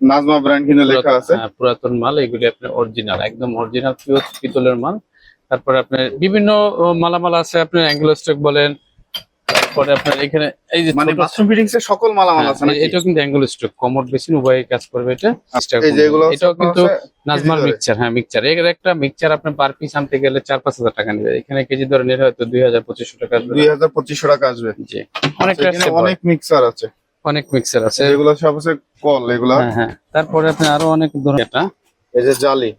Nazma brand কিন্তু লেখা আছে। হ্যাঁ, পুরাতন মাল এগুলি আপনার অরিজিনাল একদম অরিজিনাল পিওর পিতলের মাল। তারপরে আপনার বিভিন্ন মালামাল আছে আপনার অ্যাঙ্গুলো স্টক বলেন তারপরে আপনার এখানে এই যে মানে বাথরুম ফিটিংস এর সকল মালামাল হ্যাঁ, আছে নাকি? এটাও কিন্তু অ্যাঙ্গুলো স্টক কমর বেশি উভয় কাজ করবে এটা এই যে এগুলো এটাও কিন্তু নাজমার। মিক্সচার হ্যাঁ মিক্সচার এর একটা মিক্সচার আপনি পার পিস আনতে গেলে চার পাঁচ হাজার টাকা নেবে। এখানে কেজি ধরে নিলে হয়তো দুই হাজার পঁচিশশো টাকা আসবে। দুই হাজার পঁচিশশো টাকা আসবে। জি। অনেক এখানে অনেক মিক্সার আছে। অনেক মিক্সার আছে। এগুলো সব আছে কল এগুলো। হ্যাঁ হ্যাঁ। তারপরে আপনি আরও অনেক ধরনের এটা এই যে জালি।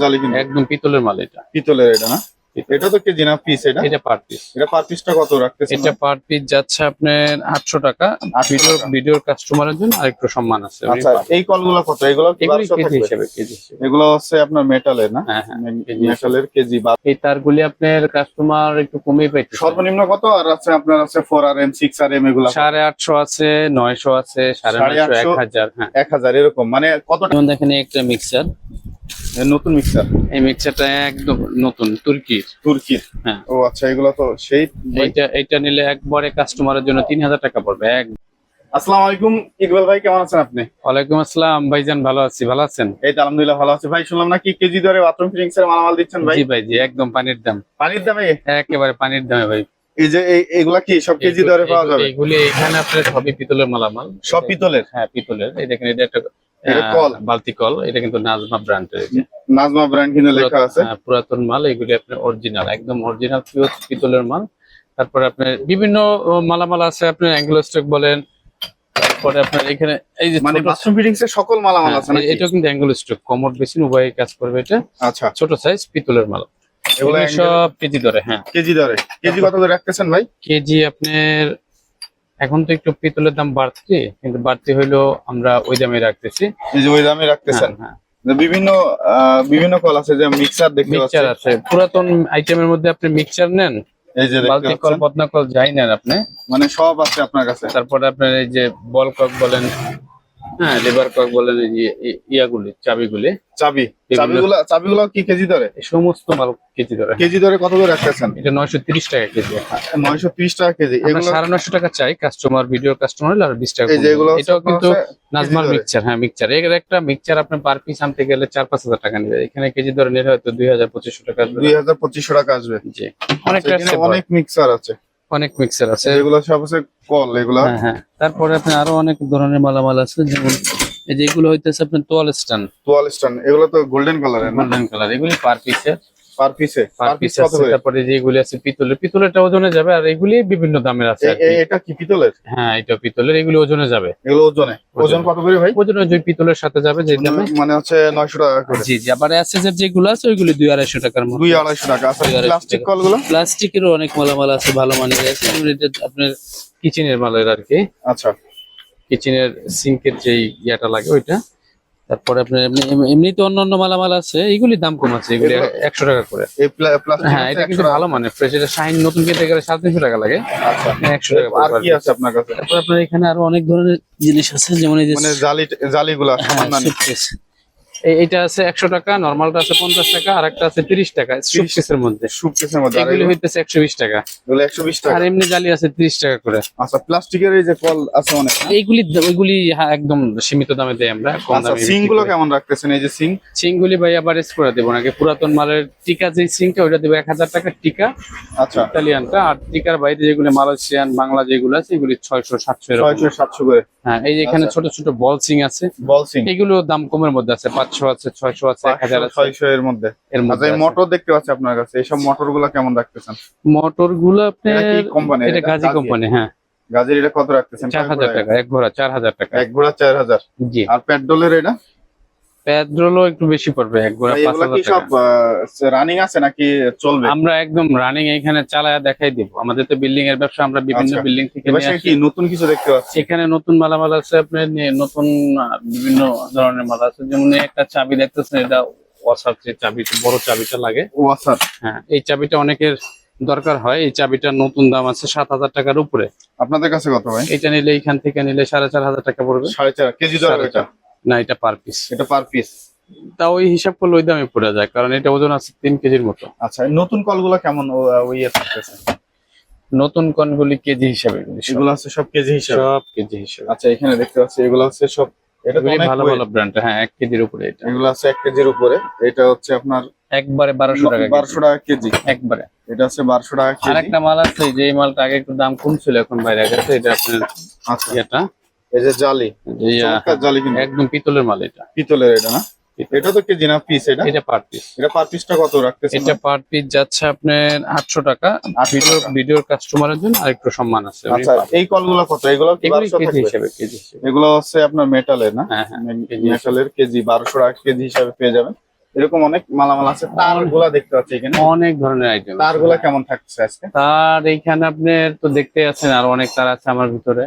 জালি কিন্তু। একদম পিতলের মাল এটা। পিতলের এটা না? এটা তো কেজি না পিস এটা? এটা পার পিস এটা পার পিসটা কত রাখতেছে এটা পার পিস যাচ্ছে আপনার আটশো টাকা। 800 ভিডিও টাকা। ভিডিওর কাস্টমারের জন্য আরেকটু সম্মান আছে। আচ্ছা এই কলগুলো কত? এগুলো কেজি হিসেবে কেজি এগুলো হচ্ছে আপনার মেটালের না? হ্যাঁ হ্যাঁ মেটালের কেজি বা এই তারগুলি আপনার কাস্টমার একটু কমে পাইতে সর্বনিম্ন কত? আর আছে আপনার আছে four R M six R M এগুলো সাড়ে আটশো আছে নয়শো আছে সাড়ে সাড়ে নয়শো এক আটশো। হাজার হ্যাঁ। এক হাজার এরকম। মানে কত দেখেন একটা মিক্সার নতুন মিক্সার এই মিক্সারটা একদম নতুন তুর্কির। তুর্কির? হ্যাঁ। ও আচ্ছা এগুলো তো সেই এইটা এইটা নিলে একবারে কাস্টমারের জন্য তিন হাজার টাকা পড়বে এক আসসালামু আলাইকুম ইকবাল ভাই কেমন আছেন আপনি? ওয়ালাইকুম আসসালাম ভাইজান ভালো আছি ভালো আছেন? এই তো আলহামদুলিল্লাহ ভালো আছি। ভাই শুনলাম নাকি কেজি দরে বাথরুম ফিটিংস এর মালামাল দিচ্ছেন ভাই? জি ভাই জি একদম পানির দাম। পানির দামে? একেবারে পানির দামে ভাই। এই যে এই- এগুলা কি সব কেজি দরে পাওয়া যাবে? এগুলি এখানে আপনার সবই পিতলের মালামাল। সব পিতলের? হ্যাঁ পিতলের। এই দেখেন এটা একটা। বালতি কল এটা কিন্তু নাজমা ব্র্যান্ডের নাজমা ব্র্যান্ড কিন্তু লেখা আছে। পুরাতন মাল এগুলি আপনার অরিজিনাল একদম অরিজিনাল পিতলের মাল। তারপরে আপনার বিভিন্ন মালামাল আছে আপনার অ্যাঙ্গুলো স্টক বলেন তারপরে আপনার এখানে এই যে মানে ছোট- বাথরুম ফিটিংস এর সকল মালামাল হ্যাঁ, আছে নাকি? এটাও কিন্তু অ্যাঙ্গুলো স্টক বেশি উভয় কাজ করবে এটা। আচ্ছা। ছোট সাইজ পিতলের মাল। এগুলো সব কেজি ধরে হ্যাঁ। কেজি দরে। কেজি কত করে রাখতেছেন ভাই? কেজি আপনার এখন তো একটু পিতলের দাম বাড়ছে কিন্তু বাড়তি হইলেও আমরা ওই দামে রাখতেছি। এই যে ওই দামে রাখতেছেন? হ্যাঁ, হ্যাঁ। বিভিন্ন বিভিন্ন কল আছে যে মিক্সার দেখতে মিক্সার আছে। পুরাতন আইটেমের মধ্যে আপনি মিক্সার নেন এই যে বালতি কল পদ্মা কল যাই নেন আপনি। মানে সব আছে আপনার কাছে? তারপরে আপনার এই যে বল কক বলেন হ্যাঁ লিভার কক বলেন ইয়াগুলি চাবিগুলি। চাবি। চাবিগুলো চাবিগুলো কি কেজি দরে সমস্ত মাল কেজি ধরে। কেজি দরে কত করে রাখতেছেন? এটা নয়শো তিরিশ টাকা কেজি। নয়শো ত্রিশ টাকা কেজি। এগুলো সাড়ে নয়শো টাকা চাই কাস্টমার ভিডিও কাস্টমার হলে আর বিশ টাকা এই যে এগুলো এটাও কিন্তু নাজমার মিক্সচার হ্যাঁ মিক্সচার এর একটা মিক্সচার আপনি পার পিস আনতে গেলে চার পাঁচ হাজার টাকা নেবে। এখানে কেজি ধরে নিলে হয়তো দুই হাজার পঁচিশশো টাকা আসবে। দুই হাজার পঁচিশশো টাকা আসবে। জি। অনেক এখানে অনেক মিক্সার আছে। অনেক মিক্সার আছে। এগুলো সব আছে কল এগুলো। হ্যাঁ হ্যাঁ। তারপরে আপনি আরও অনেক ধরনের মালামাল আছে যেমন এই যে এগুলো হইতেছে আপনার তোয়াল স্ট্যান্ড। তোয়াল স্ট্যান্ড এগুলো তো গোল্ডেন কালারের গোল্ডেন কালার এগুলি পার পিসের পার পিসে পার পার পিস পিস কত আছে করে? তারপরে যে এগুলি আছে পিতলের পিতলেরটা ওজনে যাবে আর এগুলি বিভিন্ন দামের আছে এটা কি পিতলের? হ্যাঁ এটা পিতলের এগুলি ওজনে যাবে। এগুলো ওজনে। ওজন। কত করে ভাই? ওজনে পিতলের সাথে যাবে যে দামে। মানে হচ্ছে নয়শো টাকা করে। জি জি আবার এসএস যেগুলো আছে ওইগুলি টাকার টাকা। আচ্ছা দুই আড়াইশো প্লাস্টিক টাকা। কলগুলো? প্লাস্টিকেরও অনেক মালামাল আছে ভালো মানের আছে। এটা আপনার কিচেনের মালের আর কি। আচ্ছা। কিচেনের সিঙ্কের যে ইয়াটা লাগে ওইটা। তারপরে আপনার এমনি এমনি- এমনিতে অন্য অন্য মালামাল আছে এগুলি দাম কম আছে এগুলি একশো টাকা করে। হ্যাঁ এটা কিন্তু ভালো মানে ফ্রেশ এটা শাইন নতুন কিনতে গেলে সাড়ে তিনশো টাকা লাগে। আচ্ছা। একশো টাকা আর কি আছে আপনার কাছে? তারপর আপনার এখানে আরও অনেক ধরনের জিনিস আছে যেমন এই যে জালি জালি জালিগুলা এইটা আছে একশো টাকা নর্মালটা আছে পঞ্চাশ টাকা আর একটা আছে তিরিশ টাকা সুটকেসের মধ্যে। এগুলো- হইতেছে একশো বিশ টাকা। একশো বিশ টাকা। আর এমনি জালি আছে তিরিশ টাকা করে। আচ্ছা প্লাস্টিকের এই যে কল আছে অনেক এইগুলি ওইগুলি একদম সীমিত দামে দেয় আমরা কম আচ্ছা দামে সিংগুলো কেমন রাখতেছেন? এই যে সিং? ভাই আবার করে দেবো নাকি? পুরাতন মালের টিকা যে সিংটা ওইটা দেবো এক হাজার টাকার টিকা। আচ্ছা। ইতালিয়ানটা আর টিকার বাইরে যেগুলো মালয়েশিয়ান বাংলা যেগুলো আছে এগুলি ছয়শো সাতশো ছয়শো সাতশো করে। হ্যাঁ এই যে এখানে আচ্ছা। ছোট ছোট বল সিং আছে। বল সিং। এগুলো দাম কমের মধ্যে আছে পাঁচশো আছে ছয়শো আছে এক হাজার ছয়শো এর মধ্যে। এর আচ্ছা মধ্যে মোটর দেখতে পাচ্ছি আপনার কাছে। এইসব মোটরগুলো কেমন রাখতেছেন? মোটরগুলো আপনার কোম্পানি এটা গাজী কোম্পানি হ্যাঁ। গাজীর এটা কত রাখতেছেন? চার হাজার টাকা এক ঘোড়া চার হাজার টাকা। এক ঘোড়া চার হাজার। জি। আর পেট্রোলের এটা? পেট্রোলও একটু বেশি পড়বে এক ঘোড়া পাঁচ হাজার সব রানিং আছে নাকি চলবে? আমরা একদম রানিং এখানে চালায়া দেখাই দিব। আমাদের তো বিল্ডিং এর ব্যবসা আমরা বিভিন্ন আচ্ছা। বিল্ডিং থেকে সে আসি। কি নতুন কিছু দেখতে পাচ্ছি? এখানে নতুন মালামাল আছে আপনার নতুন বিভিন্ন ধরনের মাল আছে। যেমন একটা চাবি দেখতেছেন এটা ওয়াসার যে চাবি বড় চাবিটা লাগে। ওয়াসার হ্যাঁ এই চাবিটা অনেকের দরকার হয়। এই চাবিটার নতুন দাম আছে সাত হাজার টাকার উপরে। আপনাদের কাছে কত ভাই? এটা নিলে এখান থেকে নিলে সাড়ে চার হাজার টাকা পড়বে। সাড়ে চার কেজি দর সাড়ে এটা চার। না এটা পার পিস এটা পার পিস তা ওই হিসাব করলে ওই দামে পড়ে যায় কারণ এটা ওজন আছে তিন কেজির মতো। আচ্ছা নতুন কলগুলো কেমন ওই ইয়ে থাকতেছে? নতুন কনগুলি কেজি হিসাবে। এগুলি আছে সব কেজি হিসাবে? সব কেজি হিসাবে। আচ্ছা এখানে দেখতে পাচ্ছি এগুলো হচ্ছে সব এটা ভালো ভালো ব্র্যান্ড হ্যাঁ এক কেজির উপরে এটা। এগুলো আছে এক কেজির উপরে। এটা হচ্ছে আপনার একবারে বারোশো টাকা। বারোশো টাকা কেজি। একবারে। এটা হচ্ছে বারোশো টাকা আর একটা মাল আছে যে মালটা আগে একটু দাম কম ছিল এখন বাইরে গেছে এটা আপনার আচ্ছা। এটা এই যে জালি ইয়া, চমৎকার জালি কিন্তু। একদম পিতলের মাল এটা। পিতলের এটা না? এটা তো কেজি না পিস এটা? এটা পার পিস এটা পার পিসটা কত এটা পার পিস যাচ্ছে আপনার আটশো টাকা। 800 ভিডিও। ভিডিওর কাস্টমারের জন্য আরেকটু সম্মান আছে। আচ্ছা পাবেন। এই কলগুলো কত? এগুলো কি 1200 কেজি হিসেবে কেজি এগুলো হচ্ছে আপনার মেটালের না? হ্যাঁ হ্যাঁ মেটালের কেজি বারোশো টাকা কেজি হিসাবে পেয়ে যাবেন। এরকম অনেক মালামাল আছে তারগুলা দেখতে পাচ্ছি এখানে। অনেক ধরনের আইটেম তারগুলা কেমন থাকছে আজকে? তার এইখানে আপনার তো দেখতে আছেন আর অনেক তার আছে আমার ভিতরে।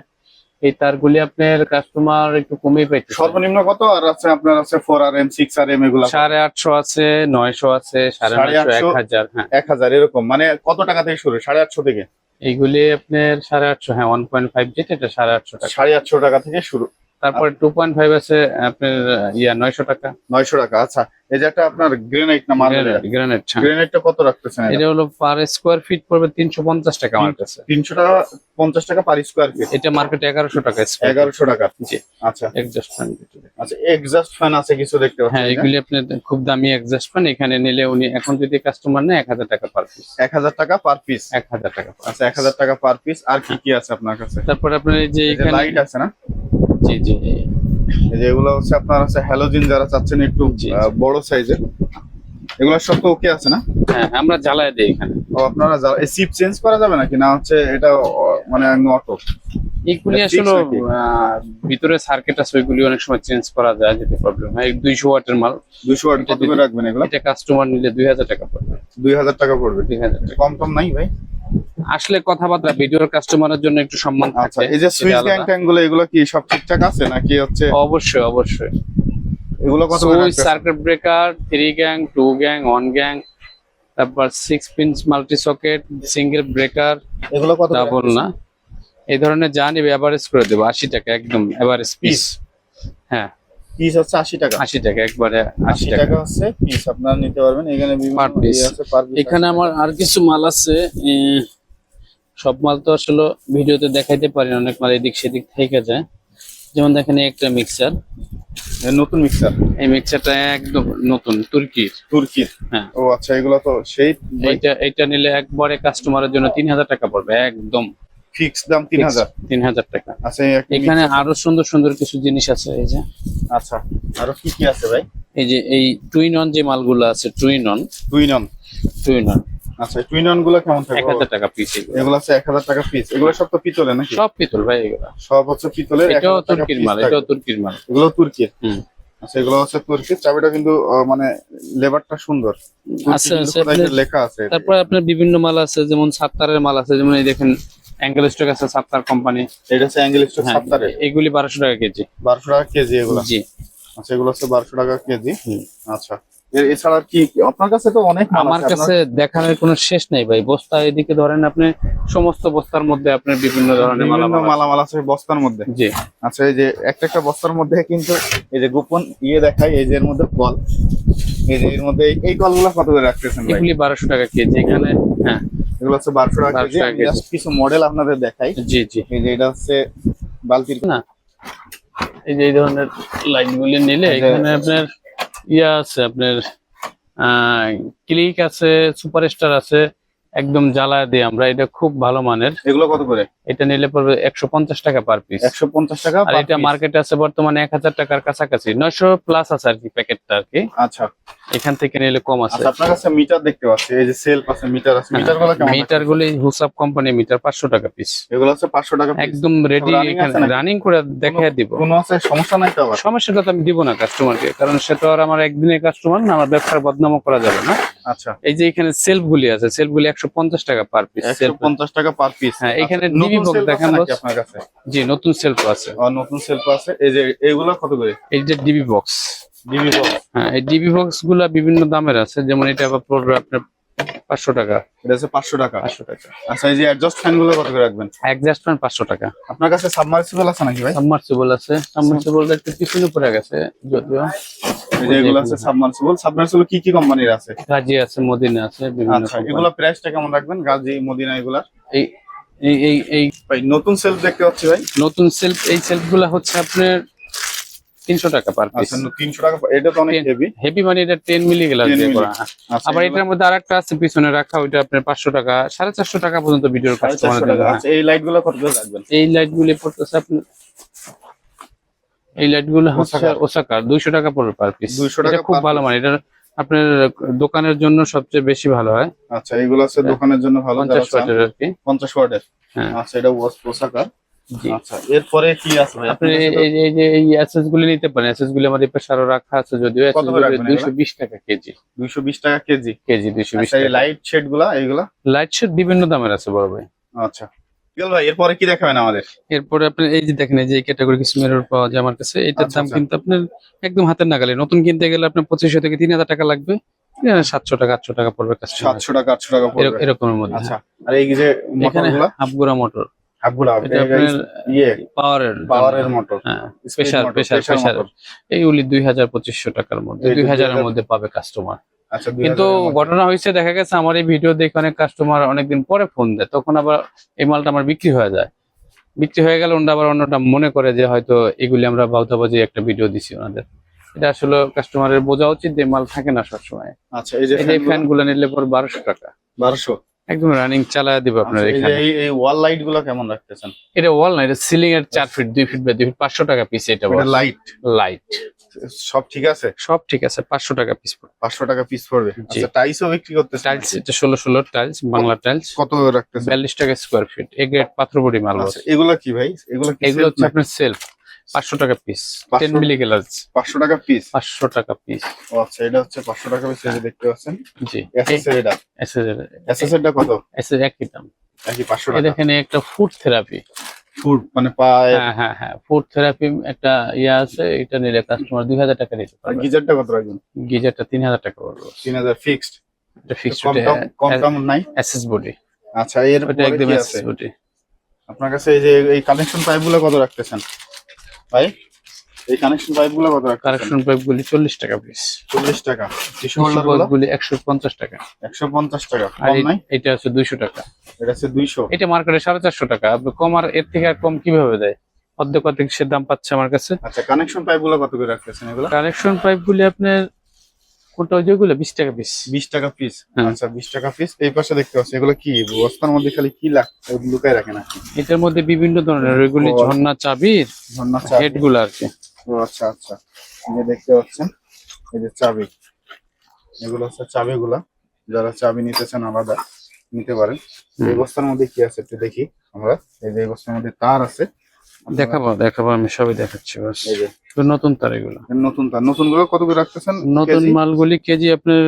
এই তারগুলি আপনার কাস্টমার একটু কমই পাইছে সর্বনিম্ন কত? আর আছে আপনার আছে four R M six R M এগুলা সাড়ে আটশো আছে নয়শো আছে সাড়ে নয়শো এক আটশো? হাজার হ্যাঁ। এক হাজার এরকম। মানে কত টাকা থেকে শুরু? সাড়ে আটশো থেকে? এইগুলি আপনার সাড়ে আটশো হ্যাঁ ওয়ান পয়েন্ট ফাইভ যেটা এটা সাড়ে আটশো টাকা। সাড়ে আটশো টাকা থেকে শুরু। তারপরে টু পয়েন্ট ফাইভ আছে আপনার ইয়া নয়শো টাকা। নয়শো টাকা আচ্ছা। এই যে একটা আপনার গ্রেনাইট না গ্রানাইট গ্রেনাইটটা কত রাখতেছেন এটা? হলো পার স্কোয়ার ফিট পড়বে তিনশো পঞ্চাশ টাকা আমার কাছে। তিনশো টাকা পঞ্চাশ টাকা পার স্কোয়ার ফিট এটা মার্কেটে এগারোশো টাকা এগারোশো টাকা জি। আচ্ছা। এক্সস্ট ফ্যান আচ্ছা এক্সাস্ট ফ্যান আছে কিছু দেখতে পাচ্ছি হ্যাঁ এগুলি আপনার খুব দামি এক্সস্ট ফ্যান এখানে নিলে উনি এখন যদি কাস্টমার নেয় এক হাজার টাকা পার পিস এক হাজার টাকা পার পিস এক হাজার টাকা আচ্ছা এক হাজার টাকা পার পিস আর কি কি আছে আপনার কাছে? তারপরে আপনার এই যে এখানে লাইট আছে না? জি হচ্ছে আপনার আছে হ্যালোজিন যারা চাচ্ছেন একটু বড় সাইজের এগুলো সব তো ওকে আছে না? হ্যাঁ আমরা জ্বালায় দিই এখানে। ও আপনারা এই সিপ চেঞ্জ করা যাবে নাকি? না হচ্ছে এটা মানে অটো এইগুলি আসলে ভিতরে সার্কিট আছে ওইগুলি অনেক সময় চেঞ্জ করা যায় যদি প্রবলেম হয়। দুইশো ওয়াটের মাল। দুশো ওয়াট কত করে রাখবেন এগুলো? এটা কাস্টমার নিলে দুই হাজার টাকা পড়বে। দুই হাজার টাকা পড়বে। হাজার টাকা। কম টম নাই ভাই? আসলে কথাবার্তা ভিডিওর কাস্টমারের জন্য একটু সম্মান আচ্ছা থাকে এই যে সুইচ গ্যাং ট্যাংগুলো এগুলো কি সব ঠিকঠাক আছে নাকি হচ্ছে অবশ্যই অবশ্যই। এগুলো কত switch circuit breaker three gang two gang one gang তারপর six pins multi socket single breaker এগুলো কত ডাবল না। এই ধরনের যা নিবে এভারেজ করে দেবো আশি টাকা একদম এভারেজ পিস হ্যাঁ। পিস হচ্ছে আশি টাকা? আশি টাকা একবারে আশি টাকা। হচ্ছে পিস আপনারা নিতে পারবেন। এখানে বিভিন্ন। ইয়ে আছে এখানে আমার আর কিছু মাল আছে উম, সব মাল তো আসলে ভিডিওতে দেখাইতে পারি অনেক মাল এদিক সেদিক থেকে যায়। যেমন দেখেন একটা মিক্সার নতুন মিক্সার এই মিক্সারটা একদম নতুন তুর্কির। তুর্কির? হ্যাঁ। ও আচ্ছা এগুলো তো সেই এইটা এইটা নিলে একবারে কাস্টমারের জন্য তিন হাজার টাকা পড়বে একদম। ফিক্স দাম তিন হাজার? তিন হাজার টাকা। আচ্ছা এখানে আরও সুন্দর সুন্দর কিছু জিনিস আছে এই যে। আচ্ছা আরও কি কি আছে ভাই? এই যে এই টুইন অন যে মালগুলো আছে টুইন অন দুই নন টুইন অন আচ্ছা টুইন অনগুলো কেমন এক থাকবে হাজার টাকা পিস এগুলো। আছে এক হাজার টাকা পিস এগুলো সব তো পিতলে নাকি? সব পিতল ভাই এগুলো। সব হচ্ছে পিতলের এটাও তুর্কির মাল। এটাও তুর্কির মাল। এগুলো তুর্কির হুম। আচ্ছা এগুলো হচ্ছে তুর্কির চাবিটা কিন্তু আহ, মানে লেবারটা সুন্দর। তুর্কি কোথায় আপনার- লেখা আছে তারপরে আপনার বিভিন্ন মাল আছে যেমন সাত্তারের মাল আছে যেমন এই দেখেন অ্যাঙ্গেল স্টক আছে সাত্তার কোম্পানি এটা হচ্ছে অ্যাঙ্গেল স্টোর হ্যাঁ এগুলি বারোশো টাকা কেজি। বারোশো টাকা কেজি এগুলো। জি। আচ্ছা এগুলো হচ্ছে বারোশো টাকা কেজি। হুম। আচ্ছা। এছাড়া কি আপনার কাছে তো অনেক মাল আমার কাছে দেখানোর কোনো শেষ নেই ভাই। বস্তা এদিকে ধরেন আপনি সমস্ত বস্তার মধ্যে আপনার বিভিন্ন ধরনের বিভিন্ন মালামাল আছে। বস্তার মধ্যে? জি। আচ্ছা এই যে একটা একটা বস্তার মধ্যে কিন্তু এই যে গোপন ইয়ে দেখায় এই যে এর মধ্যে কল। এই যে এর মধ্যে এই- কলগুলো কত করে রাখতেছেন ভাই? এগুলি বারোশো টাকা কেজি এখানে হ্যাঁ। এগুলো হচ্ছে বারোশো টাকা 1200 টাকা কেজি। just কিছু মডেল আপনাদের দেখাই। জি জি। এই যে এটা হচ্ছে বালতির না এই যে এই ধরনের লাইট গুলি নিলে এখানে আপনার ইয়া আছে আপনার ক্লিক আছে সুপারস্টার আছে একদম জ্বালায় দিই আমরা এটা খুব ভালো মানের। এগুলো কত করে? এটা নিলে পড়বে একশো পঞ্চাশ টাকা পার পিস একশো পঞ্চাশ টাকা আর এটা মার্কেটে আছে বর্তমানে এক হাজার টাকার কাছাকাছি নয়শো প্লাস আছে আর কি প্যাকেটটা আর কি। আচ্ছা। এখান থেকে নিলে কম আছে। আচ্ছা আপনার কাছে মিটার দেখতে পাচ্ছি এই যে সেলফ আছে মিটার আছে মিটারগুলো কেমন মিটার গুলি হুসাব কোম্পানি মিটার পাঁচশো টাকা পিস এগুলো হচ্ছে পাঁচশো টাকা একদম রেডি আছে নাকি? রানিং করে দেখাই দিব। কোনো আছে? সমস্যা নাই তো আবার? সমস্যাটা তো আমি দিব না কাস্টমারকে কারণ সেটা আর আমার একদিনের কাস্টমার না আমার ব্যবসার বদনামও করা যাবে না। আচ্ছা। এই যে এখানে সেলফ গুলি আছে সেলফ গুলি একশো পঞ্চাশ টাকা পার পিস একশো পঞ্চাশ টাকা পার পিস হ্যাঁ, এখানে box সেলফ দেখান? আপনার কাছে? জি নতুন সেলফ আছে। আর নতুন সেলফ আছে। এই যে এইগুলো কত করে? এই যে ডিবি বক্স ডিবি বক্স হ্যাঁ এই ডিবি বক্সগুলা বিভিন্ন দামের আছে। যেমন এটা আবার পড়বে আপনার পাঁচশো টাকা। এটা হচ্ছে পাঁচশো টাকা। পাঁচশো টাকা। আচ্ছা এই যে অ্যাডজাস্ট ফ্যানগুলো কত করে রাখবেন? অ্যাডজাস্ট ফ্যান পাঁচশো টাকা। আপনার কাছে সাবমার্সিবল আছে নাকি ভাই? সাবমার্সিবল আছে। সাবমার্সিবল একটু পিছনে পড়ে গেছে যদিও। এগুলো আছে সাবমার্সিবল সাবমার্সিবল কি কি কোম্পানির আছে? গাজি আছে মদিনা আছে আচ্ছা। এগুলো প্রাইসটা কেমন রাখবেন? গাজি মদিনা এগুলা? এই এই এই ভাই নতুন সেলফ দেখতে পাচ্ছি ভাই। নতুন সেলফ এই সেলফগুলা হচ্ছে আপনার তিনশো টাকা পার পিস আচ্ছা তিনশো টাকা এটা তো অনেক হেভি হেভি মানে এটা টেন মিলি গ্লাস দিয়ে করা। হ্যাঁ। আবার এটার মধ্যে আরেকটা আছে পিছনে রাখা ওইটা আপনার পাঁচশো টাকা সাড়ে চারশো টাকা পর্যন্ত ভিডিওর কাস্টমার আচ্ছা এই লাইটগুলো কত রাখবেন? এই লাইট গুলি পড়তেছে আপনার এই লাইটগুলো হচ্ছে ওসাকার। দুইশো টাকা পড়বে পার পিস 200 এটা টাকা খুব ভালো মানে এটা আপনার দোকানের জন্য সবচেয়ে বেশি ভালো হয়। আচ্ছা এগুলো আছে দোকানের জন্য ভালো যারা পঞ্চাশ চান। ওয়াটের আর কি। পঞ্চাশ ওয়াটের। হ্যাঁ। আচ্ছা এটা ওয়াস পোশাকার আচ্ছা এরপরে কি আছে ভাই? আপনি এই- যে এই অ্যাসেস গুলি নিতে পারেন। অ্যাসেস গুলি আমার পাশে আরও রাখা আছে যদিও দুইশো টাকা কেজি। দুইশো বিশ টাকা কেজি। কেজি দুইশো টাকা লাইট শেডগুলা এইগুলা? লাইট শেড বিভিন্ন দামের আছে বড় ভাই। আচ্ছা। ভাই এরপরে কি দেখাবেন আমাদের? এরপরে আপনি এই যে দেখেন এই যে ক্যাটাগরি কিছু মিরর পাওয়া যায় আমার কাছে এটার আচ্ছা, দাম আচ্ছা। কিন্তু আপনার একদম হাতের নাগালে। নতুন কিনতে গেলে আপনার পঁচিশশো থেকে তিন হাজার টাকা লাগবে। সাতশো টাকা আটশো টাকা পড়বে সাতশো টাকা আটশো টাকা পড়বে। এরকমের মধ্যে। আচ্ছা আর এই যে এখানে গুলা হাফগুড়া মোটর দুই হাজার পঁচিশশো টাকার মধ্যে দুই হাজারের মধ্যে পাবে কাস্টমার কিন্তু ঘটনা হয়েছে দেখা গেছে আমার এই ভিডিও দেখে অনেক কাস্টমার অনেকদিন পরে ফোন দেয় তখন আবার এই মালটা আমার বিক্রি হয়ে যায়। বিক্রি হয়ে গেলে ওনারা আবার অন্যটা মনে করে যে হয়তো এগুলি আমরা বাউতাবাজি একটা ভিডিও দিছি ওনাদের। এটা আসলে কাস্টমারের বোঝা উচিত যে মাল থাকে না সবসময়। আচ্ছা এই যে ফ্যানগুলো নিলে পরে বারোশো টাকা। বারোশো? একদম রানিং চালায় দিবে আপনার আচ্ছা, এই এখানে। এই এই ওয়াল লাইটগুলো কেমন রাখতেছেন? এটা ওয়াল না এটা সিলিং এর চার ফিট দুই ফিট বা দুই ফিট পাঁচশো টাকা পিস এটা লাইট লাইট সব ঠিক আছে? সব ঠিক আছে পাঁচশো টাকা পিস পড়বে। পাঁচশো টাকা পিস পড়বে। আচ্ছা টাইলসও বিক্রি করতেছেন টাইলস এটা ষোলো ষোলো টাইলস বাংলা টাইলস। কত রাখতেছেন? বিয়াল্লিশ টাকা স্কোয়ার ফিট এ গ্রেড পাথরবড়ি মাল আচ্ছা এগুলো কি ভাই? এগুলো কি এগুলো হচ্ছে আপনার সেলফ পাঁচশো টাকা পিস 500 টেন মিলি গ্লাস পাঁচশো টাকা পিস পাঁচশো টাকা পিস ও আচ্ছা এটা হচ্ছে পাঁচশো টাকা পিস দেখতে পাচ্ছেন? জি। এসএসএর এটা? এসএসএর টা কত? এসে একই দাম। একই পাঁচশো টাকা। দেখেন একটা ফুড থেরাপি ফুড মানে পায় হ্যাঁ হ্যাঁ হ্যাঁ। ফুড থেরাপি একটা ইয়ে আছে এটা নিলে কাস্টমার দুই হাজার টাকা নিতে আর পারবে। গিজারটা কত রাখবেন? গিজারটা তিন হাজার টাকা পড়বে। তিন হাজার ফিক্সড এটা ফিক্সড কম কম নাই? অ্যাসেস বডি আচ্ছা এর এটা একদম বডি আপনার কাছে এই যে এই কানেকশন পাইপগুলো কত রাখতেছেন? ভাই? এই কানেকশন পাইপগুলো কত রাখতেছেন কারেকশন পাইপ গুলি চল্লিশ টাকা পিস চল্লিশ টাকা। টিস্যু হোল্ডারগুলো? গুলি একশো পঞ্চাশ টাকা। একশো পঞ্চাশ টাকা কম নাই? এটা আছে দুইশো টাকা। এটা হচ্ছে দুইশো। এটা মার্কেটে সাড়ে চারশো টাকা। আপনি কম আর এর থেকে আর কম কীভাবে দেয়? অর্ধেক অর্ধেক সে দাম পাচ্ছে আমার কাছে। আচ্ছা কানেকশন পাইপগুলো কত করে রাখতেছেন এগুলো? কানেকশন পাইপ গুলি আপনার কোনটা যেগুলো বিশ টাকা পিস বিশ টাকা পিস হ্যাঁ। আচ্ছা বিশ টাকা পিস এই পাশে দেখতে পাচ্ছি এগুলো কি? বস্তার মধ্যে খালি কি লাগ লুকায় রাখে না এটার মধ্যে বিভিন্ন ধরনের ও। ঝর্ণা চাবির ঝর্ণা চাবি। হেডগুলো আর কি। ও আচ্ছা আচ্ছা। যে দেখতে পাচ্ছেন এই যে চাবি। এগুলো হচ্ছে চাবিগুলা। যারা চাবি নিতে চান আলাদা নিতে পারেন। এই বস্তার মধ্যে কি আছে একটু দেখি আমরা। এই যে এই বস্তার মধ্যে তার আছে। দেখাবো দেখাবো আমি সবই দেখাচ্ছি বাস। নতুন তার এগুলো। নতুন তার। নতুনগুলো কত করে রাখতেছেন? নতুন মালগুলি কেজি আপনার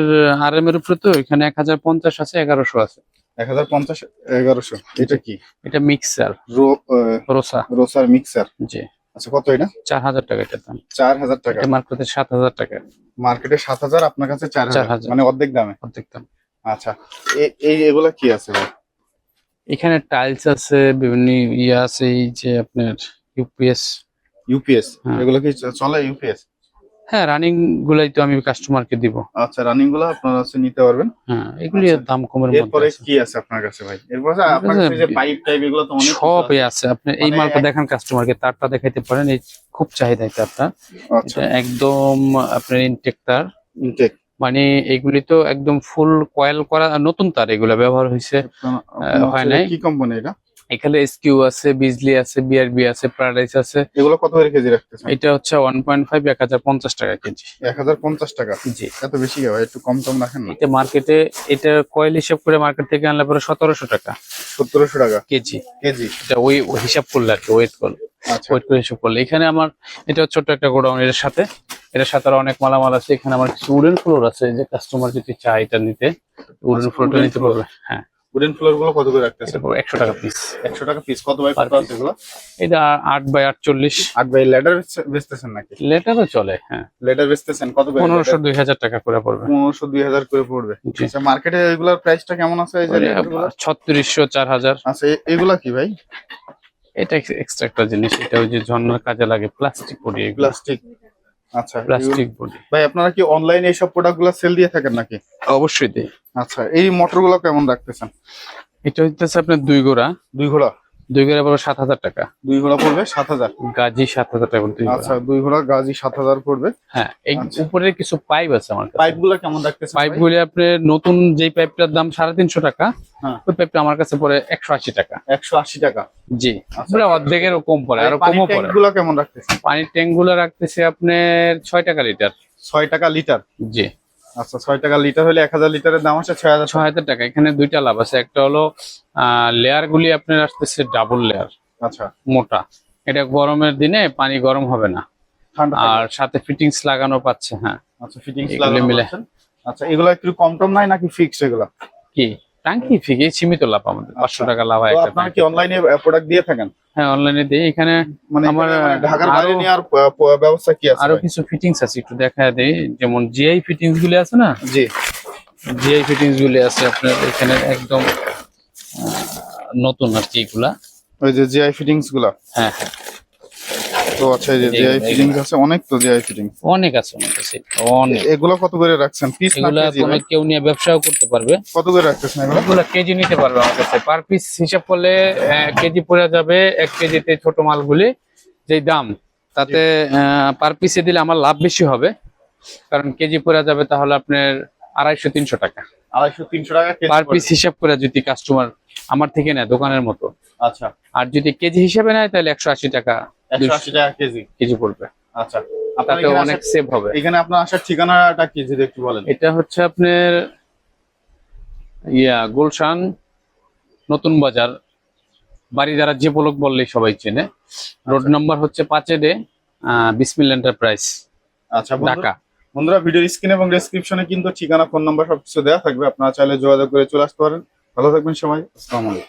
আর এম এর উপরে তো এখানে এক হাজার পঞ্চাশ আছে এগারোশো আছে। এক হাজার পঞ্চাশ এগারোশো। এটা কি? এটা মিক্সার রোসা। রোসার মিক্সার জি। আচ্ছা কত এটা চার হাজার টাকা এটা দাম। চার হাজার টাকা। মার্কেটে সাত হাজার টাকা। মার্কেটে সাত হাজার আপনার কাছে চার হাজার। 4,000 মানে অর্ধেক দামে? অর্ধেক দাম। আচ্ছা এই এগুলা কি আছে এখানে টাইলস আছে বিভিন্ন ইয়ে আছে এই যে আপনার ইউপিএস ইউপিএস হ্যাঁ। এগুলো কি চলে ইউপিএস হ্যাঁ রানিং গুলাই তো আমি কাস্টমারকে দিব। আচ্ছা রানিংগুলো আপনারা হচ্ছে নিতে পারবেন? হ্যাঁ এগুলি আচ্ছা। দাম কমের মধ্যে এরপরে। কি আছে আপনার কাছে ভাই? এরপরে আপনার কাছে যে পাইপ টাইপ এগুলো তো অনেক কিছু সবই আছে। আপনি এই মানে মালটা দেখান কাস্টমারকে তারটা দেখাইতে পারেন। এই খুব চাহিদা তারটা আচ্ছা। এটা একদম আপনার ইনটেক তার। ইনটেক মানে এগুলি তো একদম ফুল কয়েল করা নতুন তার এগুলা ব্যবহার হয়েছে হয় নাই। কি কোম্পানি এটা? এখানে এসকিউ আছে বিজলি আছে বিআরবি আছে প্যারাডাইস আছে। এগুলো কত করে কেজি রাখতেছেন? এটা হচ্ছে ওয়ান পয়েন্ট ফাইভ এক হাজার পঞ্চাশ টাকা কেজি। এক হাজার পঞ্চাশ টাকা? জি। এত বেশি কে ভাই একটু কম কম রাখেন না? এটা মার্কেটে এটা কয়েল হিসাব করে মার্কেট থেকে আনলে পরে সতেরোশো টাকা সত্তরশো টাকা? কেজি। কেজি? এটা ওই হিসাব করলে আর কি ওয়েট করলে আচ্ছা। ওয়েট করে হিসাব করলে। এখানে আমার এটা ছোট্ট একটা গোডাউন এর সাথে। এটা সাথে অনেক মালামাল আছে। এখানে আমার কিছু উডেন ফ্লোর আছে। যে কাস্টমার যদি চায় এটা নিতে উডেন ফ্লোরটা নিতে পারবে। হ্যাঁ। উডেন ফ্লোরগুলো কত করে রাখতেছেন এটা পড়বে একশো টাকা পিস একশো টাকা পিস কত বাই কত আছে এগুলো? এটা আট বাই আটচল্লিশ। আট বাই লেডার বেচতেছেন নাকি? লেটারও চলে হ্যাঁ। লেডার বেচতেছেন কত বাই পনেরোশো দুই হাজার টাকা করে পড়বে। পনেরোশো দুই হাজার করে পড়বে। আচ্ছা মার্কেটে এগুলোর প্রাইসটা কেমন আছে এই যে leader গুলো? ছত্রিশশো চার হাজার। আচ্ছা এ- এগুলা কি ভাই? এটা এক্সট্রা একটা জিনিস এটা ওই যে ঝর্ণার কাজে লাগে প্লাস্টিক বডি প্লাস্টিক আচ্ছা প্লাস্টিক বডি ভাই আপনারা কি অনলাইনে এইসব প্রোডাক্টগুলো সেল দিয়ে থাকেন নাকি? অবশ্যই দেয় আচ্ছা এই মোটরগুলো কেমন রাখতেছেন? এটা হইতেছে আপনার দুই গোড়া দুই ঘোড়া? দুই ঘোড়া পড়বে সাত হাজার টাকা। দুই ঘোড়া পড়বে সাত হাজার? গাজি সাত হাজার টাকা। আচ্ছা দুই ঘোড়া গাজি সাত হাজার পড়বে। হ্যাঁ এই আচ্ছা। উপরে কিছু পাইপ আছে আমার কাছে। পাইপগুলো কেমন রাখতেছেন পাইপ? গুলি আপনার নতুন যেই পাইপটার দাম সাড়ে তিনশো টাকা হ্যাঁ। ওই পাইপটা আমার কাছে পড়ে একশো আশি টাকা। একশো আশি টাকা। জি। আচ্ছা। পুরো অর্ধেকেরও কম পড়ে আরও কমও পড়ে। গুলো কেমন রাখতেছেন? পানির ট্যাঙ্কগুলো রাখতেছে আপনার ছয় টাকা লিটার। ছয় টাকা লিটার? জি। আচ্ছা ছয় টাকা লিটার হলে এক হাজার লিটারের দাম আছে ছয় হাজার ছয় হাজার টাকা। এখানে দুইটা লাভ আছে। একটা হলো লেয়ার গুলি আপনার আসতেছে ডাবল লেয়ার আচ্ছা। মোটা। এটা গরমের দিনে পানি গরম হবে না। আর সাথে ফিটিংস লাগানো পাচ্ছে হ্যাঁ। আচ্ছা ফিটিংস লাগানো মিলে। আচ্ছা এগুলো একটু কম টম নাই নাকি ফিক্সড এগুলো? কি? টাঙ্কি ফিকে সীমিত লাভ আমাদের। পাঁচশো আচ্ছা। টাকা লাভ হয় আপনারা কি। অনলাইনে প্রোডাক্ট দিয়ে থাকেন? হ্যাঁ অনলাইনে দিই। এখানে মানে আমার, মানে ঢাকার বাইরে আরো- নেওয়ার ব্যবস্থা কি আছে আরও কিছু ফিটিংস আছে একটু দেখা দেই। যেমন জিআই ফিটিংস গুলি আছে না? জি। জিআই ফিটিংস গুলি আছে আপনার এখানে একদম নতুন আর কি এগুলা। ওই যে জিআই ফিটিংসগুলা? হ্যাঁ হ্যাঁ। তো আচ্ছা এই যে জিআই আছে অনেক তো জিআই অনেক আছে অনেক আছে অনেক। এগুলো কত করে রাখছেন? পিস কোনো কেউ নিয়ে ব্যবসাও করতে পারবে। কত করে রাখতেছেন এগুলো? এগুলা কেজি নিতে পারবে আমার কাছে। পার পিস হিসাব করলে কেজি পড়ে যাবে এক কেজিতে ছোট মালগুলি যেই দাম। তাতে পার পিসে দিলে আমার লাভ বেশি হবে। কারণ কেজি পড়ে যাবে তাহলে আপনার আড়াইশো তিনশো টাকা। আড়াইশো তিনশো টাকা পার পিস হিসাব করে যদি কাস্টমার আমার থেকে নেয় দোকানের মতো। আচ্ছা। আর যদি কেজি হিসাবে নেয় তাহলে একশো আশি টাকা একশো আশি টাকা কেজি। কেজি পড়বে। আচ্ছা। এখানে অনেক সেভ হবে। এখানে আপনার আসার ঠিকানাটা কি যদি একটু বলেন? এটা হচ্ছে আপনার ইয়া গুলশান নতুন বাজার বাড়ি দ্বারা যে পলক বললেই সবাই চেনে। রোড নাম্বার হচ্ছে পাঁচে ডে বিসমিল এন্টারপ্রাইজ আচ্ছা ঢাকা। বন্ধুরা ভিডিও স্ক্রিন এবং ডেসক্রিপশনে কিন্তু ঠিকানা ফোন নাম্বার সবকিছু দেওয়া থাকবে। আপনারা চাইলে যোগাযোগ করে চলে আসতে পারেন। ভালো থাকবেন সবাই। আসসালামু আলাইকুম।